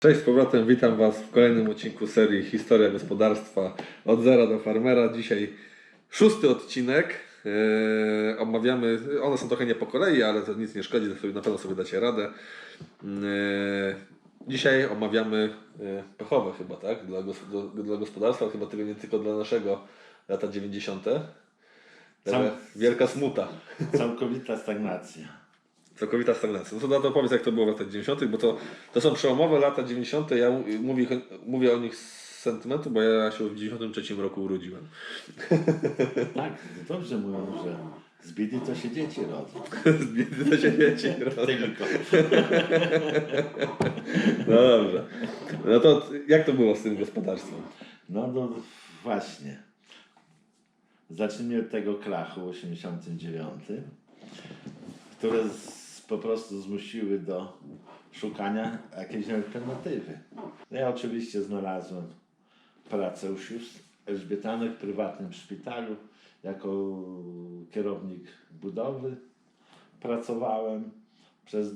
Cześć z powrotem, witam Was w kolejnym odcinku serii Historia Gospodarstwa od zera do farmera. Dzisiaj szósty odcinek. Eee, omawiamy, one są trochę nie po kolei, ale to nic nie szkodzi, na pewno sobie dacie radę. Eee, dzisiaj omawiamy e, pechowe chyba, tak? Dla, do, dla gospodarstwa, chyba tego nie tylko dla naszego lata 90. Taka Cał- wielka smuta. Całkowita stagnacja. Całkowita stagnacja. No to na to powiedz, jak to było w latach 90., bo to, to są przełomowe lata 90. Ja mówię, mówię o nich z sentymentu, bo ja się w 93 roku urodziłem. Tak, dobrze mówią, że z biedy to się dzieci rodzą. Z biedy to się wiecie. Tylko. No dobrze. No to jak to było z tym gospodarstwem? No no właśnie. Zacznijmy od tego krachu w 89, które z, po prostu zmusiły do szukania jakiejś alternatywy. Ja oczywiście znalazłem pracę u sióstr Elżbietanych w prywatnym szpitalu jako kierownik budowy. Pracowałem przez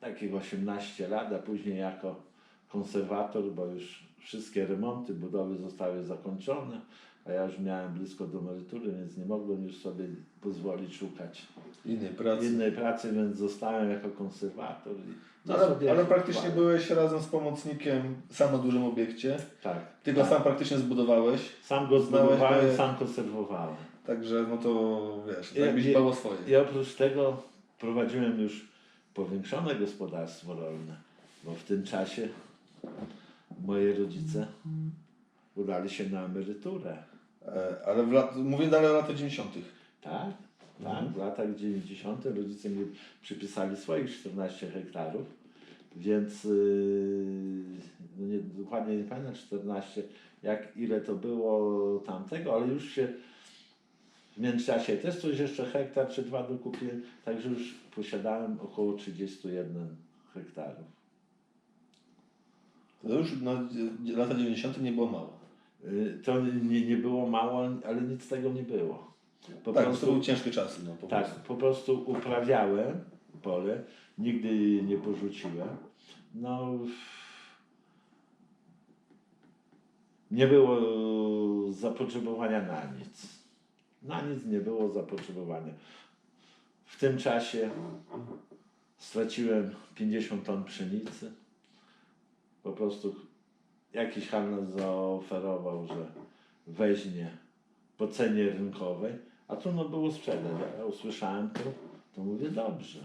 takich 18 lat, a później jako konserwator, bo już wszystkie remonty budowy zostały zakończone, a ja już miałem blisko do emerytury, więc nie mogłem już sobie pozwolić szukać Innej pracy. innej pracy, więc zostałem jako konserwator. No, ale, ale praktycznie byłeś razem z pomocnikiem sam na dużym obiekcie. Tak. Ty go tak. sam praktycznie zbudowałeś. Sam go zbudowałem, sam konserwowałem. Także no to wiesz, Ja- jakbyś ja- dbał o swoje. I oprócz tego prowadziłem już powiększone gospodarstwo rolne, bo w tym czasie moi rodzice udali się na emeryturę. E, Ale w lat, mówię dalej o latach 90. Tak, tak. W latach 90. rodzice mi przypisali swoich 14 hektarów, więc yy, no nie, dokładnie nie pamiętam 14, jak ile to było tamtego, ale już się w międzyczasie też coś jeszcze hektar czy dwa dokupiłem, także już posiadałem około 31 hektarów. To już no, dzie- lata 90. nie było mało. Yy, To nie, nie było mało, ale nic z tego nie było. Po tak, prostu- to były ciężkie czasy. No, po Tak, prostu. po prostu uprawiałem pole, nigdy nie porzuciłem. No, nie było zapotrzebowania na nic. Na nic nie było zapotrzebowania. W tym czasie straciłem 50 ton pszenicy. Po prostu jakiś handlarz zaoferował, że weźmie po cenie rynkowej, a trudno było sprzedać. Ja usłyszałem to, to mówię dobrze.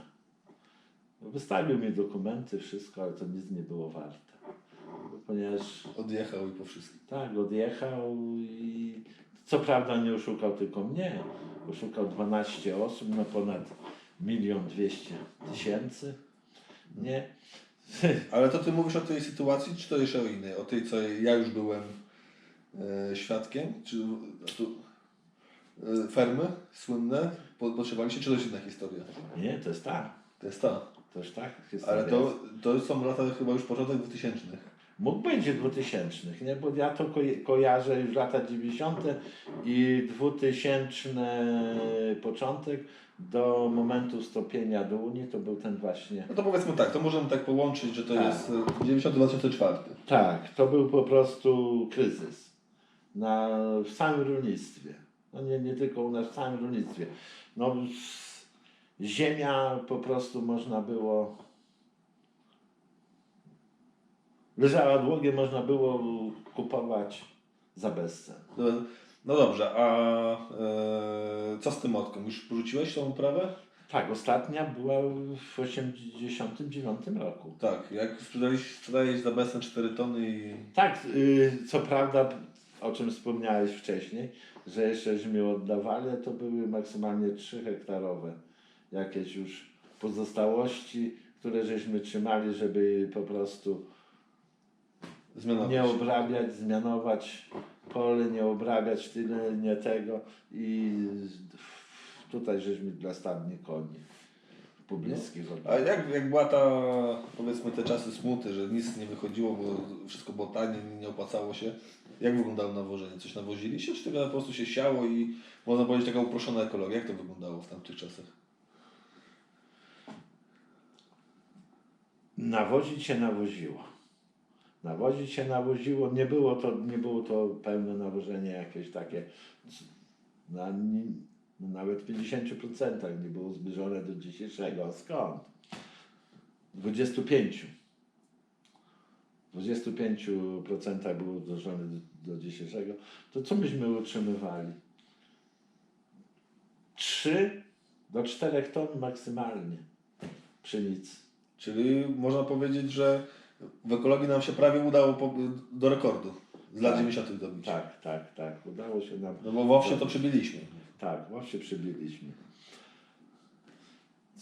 Wystawił mi dokumenty, wszystko, ale to nic nie było warte. Ponieważ Odjechał i po wszystkim. tak, odjechał i co prawda nie oszukał tylko mnie, oszukał 12 osób na ponad milion dwieście tysięcy. Nie. Ale to ty mówisz o tej sytuacji, czy to jeszcze o innej? O tej, co ja już byłem e, świadkiem? Czy tu, e, fermy słynne po- potrzebowaliście, czy to jest inna historia? Nie, to jest tak. To jest ta. To jest tak. Ale to, to są lata chyba już początek 2000. Mógł być 2000, nie? bo ja to ko- kojarzę już lata 90. i 2000 początek do momentu wstąpienia do Unii to był ten właśnie. No to powiedzmy tak, to możemy tak połączyć, że to Tak. jest e, 90-2004. Tak, to był po prostu kryzys na, w całym rolnictwie. No nie, nie tylko u nas, w całym rolnictwie. No, ziemia po prostu można było. Leżała długie, można było kupować za bezcen. No, dobrze, a e, co z tym motką? Już porzuciłeś tą uprawę? Tak, ostatnia była w 89 roku. Tak, jak sprzedałeś, sprzedałeś za bezcen 4 tony i... Tak, y, co prawda, o czym wspomniałeś wcześniej, że jeszcze żeśmy oddawali, to były maksymalnie 3 hektarowe jakieś już pozostałości, które żeśmy trzymali, żeby po prostu Zmianować. nie obrabiać, zmianować pole, nie obrabiać tyle, nie tego i tutaj żeśmy dla stadni koni pobliskich A jak, jak była ta, powiedzmy, te czasy smuty, że nic nie wychodziło, bo wszystko było tanie, nie opłacało się, jak wyglądało nawożenie? Coś nawoziliście, czy tego po prostu się siało i można powiedzieć taka uproszczona ekologia? Jak to wyglądało w tamtych czasach? nawozić się nawoziło. Nawozić się nawoziło, nie było to, nie było to pełne nawożenie jakieś takie, na, no nawet w 50% nie było zbliżone do dzisiejszego. Skąd? 25. W 25% było zbliżone do, do dzisiejszego. To co myśmy utrzymywali? 3 do 4 ton maksymalnie pszenicy. Czyli można powiedzieć, że w ekologii nam się prawie udało po, do rekordu z lat Tak. 90. dobić. Tak, tak, tak. Udało się nam. No bo w owsie to przybiliśmy. Tak, właśnie przybiliśmy.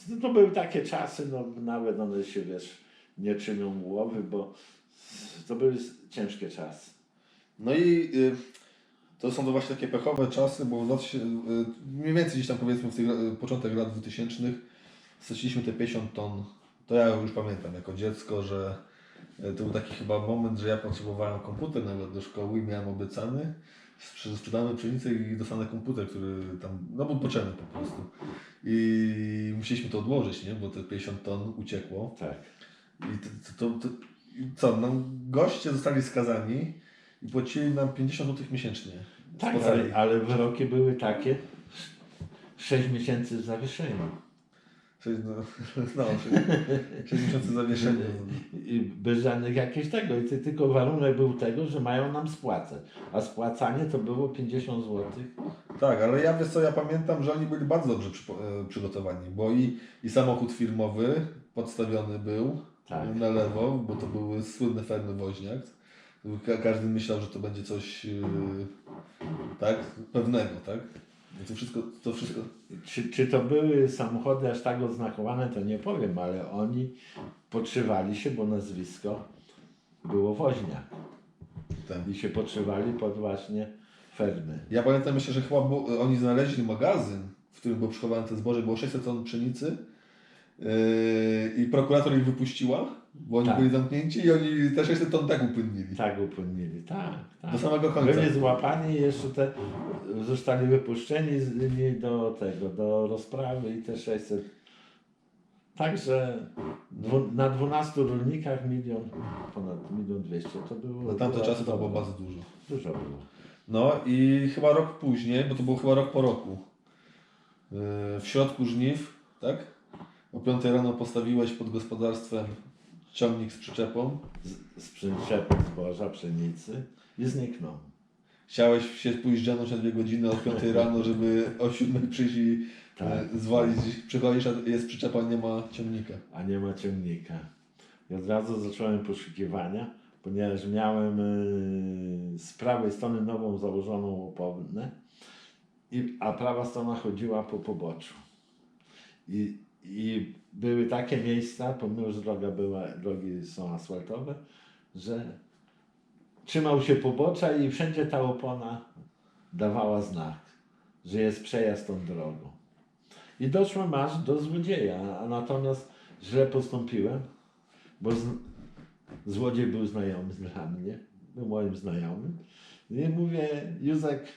No to były takie czasy, no nawet one się wiesz, nie czynią głowy, bo to były ciężkie czasy. No i y, to są to właśnie takie pechowe czasy, bo w y, mniej więcej gdzieś tam powiedzmy w tych, y, początek lat 2000 straciliśmy te 50 ton. To ja już pamiętam jako dziecko, że to był taki chyba moment, że ja potrzebowałem komputer nawet do szkoły i miałem obiecany, sprze- sprzedamy pszenicę i dostanę komputer, który tam, no był potrzebny po prostu. I musieliśmy to odłożyć, nie? bo te 50 ton uciekło. Tak. I to, to, to, i co, no, goście zostali skazani i płacili nam 50 zł miesięcznie. Tak, ale, ale wyroki były takie 6 miesięcy w Sześć- No, no 6 miesięcy zawieszenia. I bez żadnych jakichś tego. I ty, tylko warunek był tego, że mają nam spłacać. A spłacanie to było 50 zł. Tak, ale ja wiesz co, ja pamiętam, że oni byli bardzo dobrze przypo- e, przygotowani, bo i, i samochód firmowy podstawiony był Tak. na lewo, bo to były słynne fermy woźniak. Ka- każdy myślał, że to będzie coś yy, tak, pewnego, tak? To wszystko, to wszystko, Czy, czy to były samochody aż tak oznakowane, to nie powiem, ale oni podszywali się, bo nazwisko było woźniak. tak. I się podszywali pod właśnie fermy. Ja pamiętam jeszcze, że chyba było, oni znaleźli magazyn, w którym było przechowane te zboże, było 600 ton pszenicy i prokurator ich wypuściła, bo oni Tak. byli zamknięci i oni te 600 ton tak upłynili. Tak upłynili, tak. tak. Do samego końca. Byli złapani i jeszcze te zostali wypuszczeni z linii do tego, do rozprawy i te 600. Także dwu, na 12 rolnikach milion, ponad milion dwieście to było. Na tamte czasy to było bardzo dużo. Dużo było. No i chyba rok później, bo to było chyba rok po roku, yy, w środku żniw, tak? O 5 rano postawiłeś pod gospodarstwem ciągnik z przyczepą. Z, z zboża, pszenicy i zniknął. Chciałeś się pójść dżemnąć na dwie godziny o 5 rano, żeby o 7 przyjść i Tak. e, zwalić. Przychodzisz, a jest przyczepa, nie ma ciągnika. a nie ma ciągnika. I od razu zacząłem poszukiwania, ponieważ miałem y, z prawej strony nową założoną łopownię, i, a prawa strona chodziła po poboczu. I, I były takie miejsca, pomimo że droga była, drogi są asfaltowe, że trzymał się pobocza i wszędzie ta opona dawała znak, że jest przejazd tą drogą. I doszłem aż do złodzieja, a natomiast źle postąpiłem, bo z, złodziej był znajomy dla mnie, był moim znajomym. I mówię, Józek,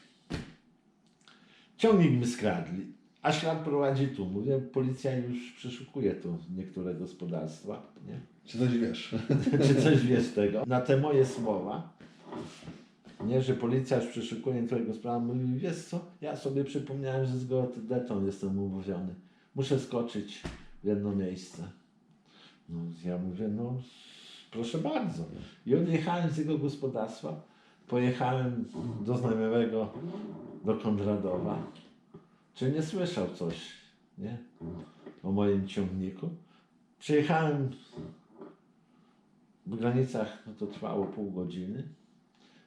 ciągnik mi skradli, a ślad prowadzi tu. Mówię, policja już przeszukuje tu niektóre gospodarstwa, nie? Czy coś wiesz? Czy coś wiesz tego? Na te moje słowa, nie, że policja już przeszukuje niektóre sprawy, mówi, wiesz co, ja sobie przypomniałem, że z geodetą jestem umówiony. Muszę skoczyć w jedno miejsce. No, ja mówię, no proszę bardzo. I odjechałem z jego gospodarstwa, pojechałem do znajomego, do Konradowa, czy nie słyszał coś, nie? O moim ciągniku. Przyjechałem w granicach, no to trwało pół godziny.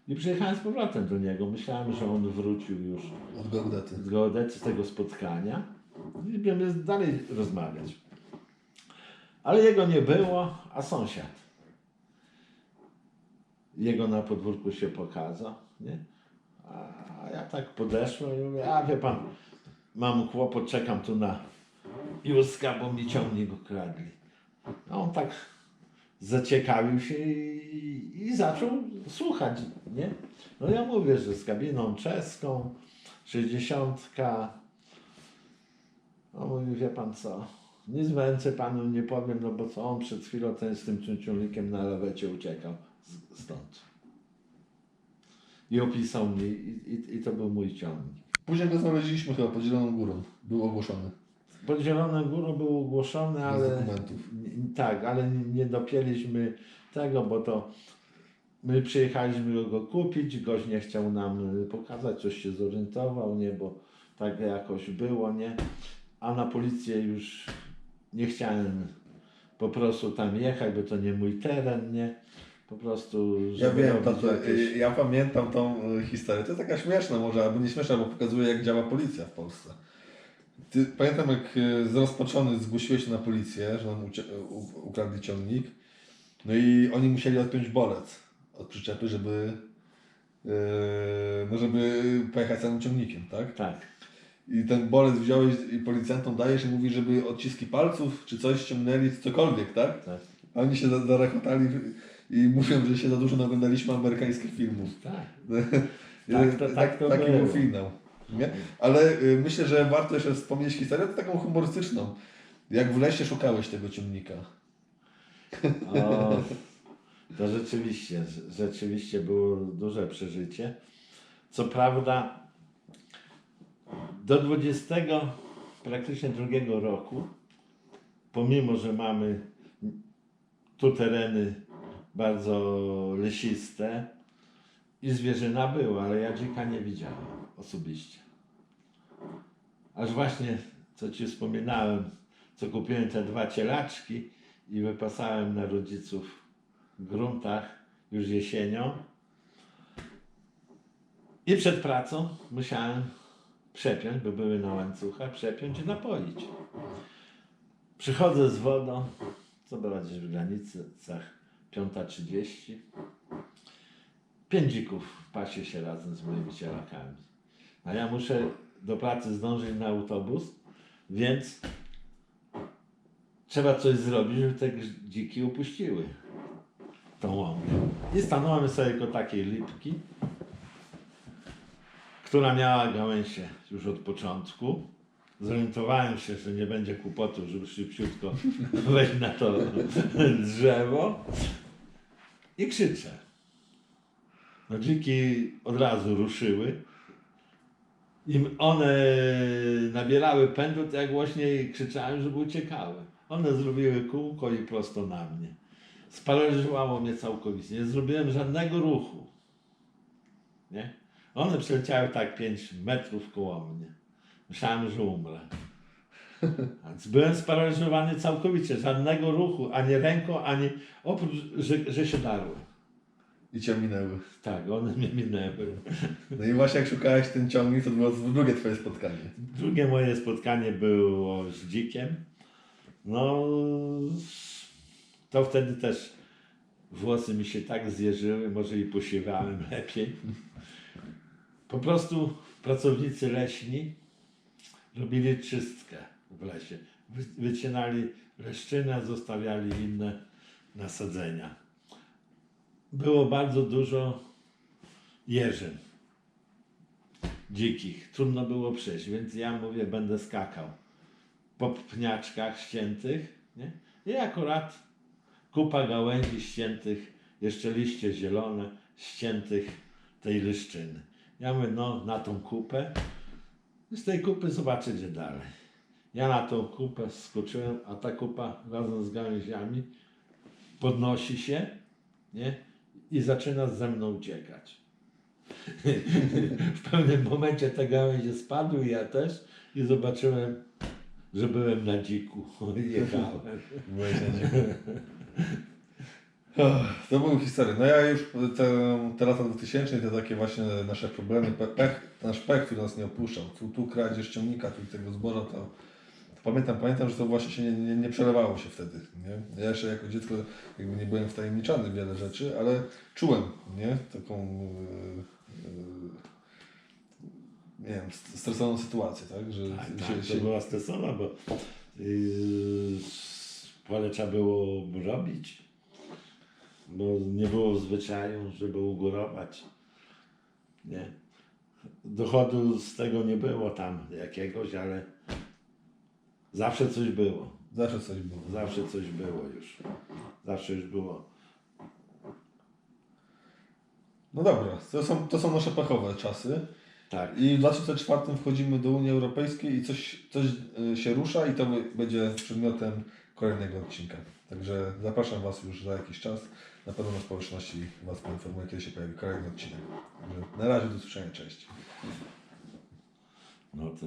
I przyjechałem z powrotem do niego. Myślałem, że on wrócił już Od geodety. z geodety, z tego spotkania i będziemy dalej rozmawiać. Ale jego nie było, a sąsiad. Jego na podwórku się pokazał, nie? A ja tak podeszłem i mówię, a wie pan, mam kłopot, czekam tu na Józka, bo mi ciągnik ukradli. A on tak zaciekawił się i, i zaczął słuchać, nie? No ja mówię, że z kabiną czeską, 60. No mówi, wie pan co, Nic więcej panu nie powiem, no bo co on przed chwilą ten z tym ciąciągnikiem na lawecie uciekał z, stąd. I opisał mnie i, i, i to był mój ciągnik. Później go znaleźliśmy chyba pod Zieloną Górą. Był ogłoszony. Pod Zieloną Górą był ogłoszony, ale dokumentów. n- tak, ale nie, dopięliśmy tego, bo to my przyjechaliśmy go kupić, gość nie chciał nam pokazać, coś się zorientował, nie, bo tak jakoś było, nie, a na policję już nie chciałem po prostu tam jechać, bo to nie mój teren, nie, po prostu, Ja wiem, tato, jakieś- ja pamiętam tą y, historię. To jest taka śmieszna może, albo nie śmieszna, bo pokazuje jak działa policja w Polsce. Ty, pamiętam jak y, zrozpaczony zgłosiłeś się na policję, że nam u- ukradli ciągnik. No i oni musieli odpiąć bolec od przyczepy, żeby yy, no żeby pojechać samym ciągnikiem, tak? tak, I ten bolec wziąłeś i policjantom dajesz i mówi, żeby odciski palców czy coś ściągnęli, cokolwiek, tak? tak, A oni się za- zarechotali i mówią, że się za dużo naglądaliśmy amerykańskich filmów. tak. Tak, to- tak to taki był finał. Nie? Ale y, myślę, że warto jeszcze wspomnieć historię taką humorystyczną. Jak w lesie szukałeś tego ciągnika. O, to rzeczywiście, rzeczywiście było duże przeżycie. Co prawda do 20 praktycznie drugiego roku, pomimo, że mamy tu tereny bardzo lesiste i zwierzyna była, ale ja dzika nie widziałem osobiście. Aż właśnie, co Ci wspominałem, co kupiłem te dwa cielaczki i wypasałem na rodziców gruntach już jesienią. I przed pracą musiałem przepiąć, bo były na łańcuchach, przepiąć i napoić. Przychodzę z wodą, co gdzieś w granicach 5.30. Pięć dzików pasie się razem z moimi cielakami. A ja muszę do pracy zdążyć na autobus, więc trzeba coś zrobić, żeby te dziki upuściły tą łąkę. I stanąłem sobie koło takiej lipki, która miała gałęzie już od początku. Zorientowałem się, że nie będzie kłopotów, żeby szybciutko wejść na to drzewo i krzyczę. No dziki od razu ruszyły. I one nabierały pędu, to ja głośniej krzyczałem, żeby uciekały. One zrobiły kółko i prosto na mnie. Sparaliżowało mnie całkowicie. Nie zrobiłem żadnego ruchu. Nie? One przeleciały tak 5 metrów koło mnie. Myślałem, że umrę. Byłem sparaliżowany całkowicie. Żadnego ruchu, ani ręką, ani oprócz, że, że się darły. I cię minęły. Tak, one mnie minęły. No i właśnie jak szukałeś ten ciągnik, to było drugie twoje spotkanie. Drugie moje spotkanie było z dzikiem. No, to wtedy też włosy mi się tak zjeżyły, może i posiewałem lepiej. Po prostu pracownicy leśni robili czystkę w lesie. Wy- Wycinali leszczynę, zostawiali inne nasadzenia. Było bardzo dużo jeżyn dzikich. Trudno było przejść, więc ja mówię, będę skakał po pniaczkach ściętych. Nie? I akurat kupa gałęzi ściętych, jeszcze liście zielone, ściętych tej liszczyny. Ja mówię, no na tą kupę. Z tej kupy zobaczę, gdzie dalej. Ja na tą kupę skoczyłem, a ta kupa razem z gałęziami podnosi się nie? i zaczyna ze mną uciekać. w pewnym momencie te gałęzie spadły, ja też i zobaczyłem, że byłem na dziku. Jechałem. Byłeś na dziku. To były historie. No ja już te, te lata 2000 te takie właśnie nasze problemy, pe- pech, nasz pech, który nas nie opuszczał. Tu, tu kradzież ciągnika, tu tego zboża, to pamiętam, pamiętam, że to właśnie się nie, nie, nie przelewało się wtedy. Nie? Ja jeszcze jako dziecko jakby nie byłem wtajemniczany w wiele rzeczy, ale czułem nie? taką yy, yy, nie wiem, st- stresową sytuację, tak? Że Tak, się, tak, się, to była stresowa, bo yy, trzeba było robić, bo nie było zwyczaju, żeby ugórować. Nie. Dochodu z tego nie było tam jakiegoś, ale zawsze coś było. Zawsze coś było. Zawsze coś było już. Zawsze już było. No dobra, to są, to są nasze pechowe czasy. Tak. I w 2004 wchodzimy do Unii Europejskiej i coś, coś y, się rusza i to będzie przedmiotem kolejnego odcinka. Także zapraszam Was już za jakiś czas. Na pewno na społeczności Was poinformuję, kiedy się pojawi kolejny odcinek. Także na razie do usłyszenia, cześć. No to